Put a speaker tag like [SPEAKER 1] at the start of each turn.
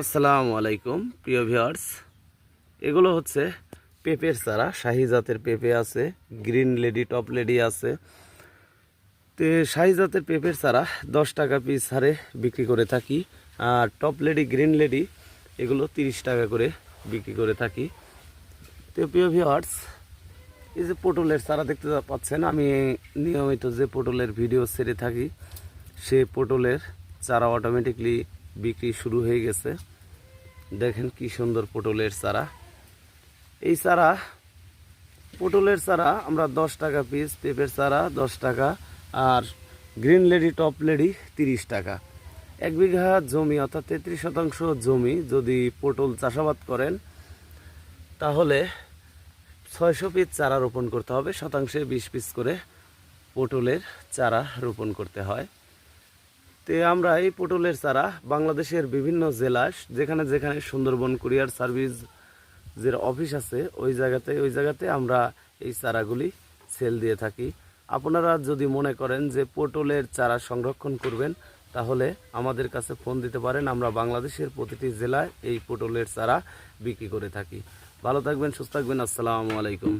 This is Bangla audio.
[SPEAKER 1] আসসালামু আলাইকুম, প্রিয় ভিউয়ার্স। এগুলো হচ্ছে পেঁপের চারা, শাহি জাতের পেঁপে আছে, গ্রিন লেডি, টপ লেডি আছে। তো শাহি জাতের পেঁপের চারা দশ টাকা পিস হারে বিক্রি করে থাকি, আর টপ লেডি, গ্রিন লেডি এগুলো তিরিশ টাকা করে বিক্রি করে থাকি। তো প্রিয় ভিউয়ার্স, এই যে পটলের চারা দেখতে পাচ্ছেন, আমি নিয়মিত যে পটলের ভিডিও ছেড়ে থাকি, সে পটলের চারা অটোমেটিকলি বিক্রি শুরু হয়ে গেছে। দেখেন কি সুন্দর পটলের চারা। এই চারা, পটলের চারা, আমরা দশ টাকা পিস পেঁপের চারা দশ টাকা আর গ্রিন লেডি টপ লেডি তিরিশ টাকা। এক বিঘা জমি, অর্থাৎ তেত্রিশ শতাংশ জমি যদি পটল চাষাবাদ করেন, তাহলে ছয়শো পিস চারা রোপণ করতে হবে। শতাংশে বিশ পিস করে পটলের চারা রোপণ করতে হয়। তো আমরা এই পটলের চারা বাংলাদেশের বিভিন্ন জেলা, যেখানে যেখানে সুন্দরবন কুরিয়ার সার্ভিস যে অফিস আছে, ওই জায়গাতে ওই জায়গাতে আমরা এই চারাগুলি সেল দিয়ে থাকি। আপনারা যদি মনে করেন যে পটলের চারা সংরক্ষণ করবেন, তাহলে আমাদের কাছে ফোন দিতে পারেন, আমরা বাংলাদেশের প্রতিটি জেলায় এই পটলের চারা বিক্রি করে থাকি। ভালো থাকবেন, সুস্থ থাকবেন, আসসালামু আলাইকুম।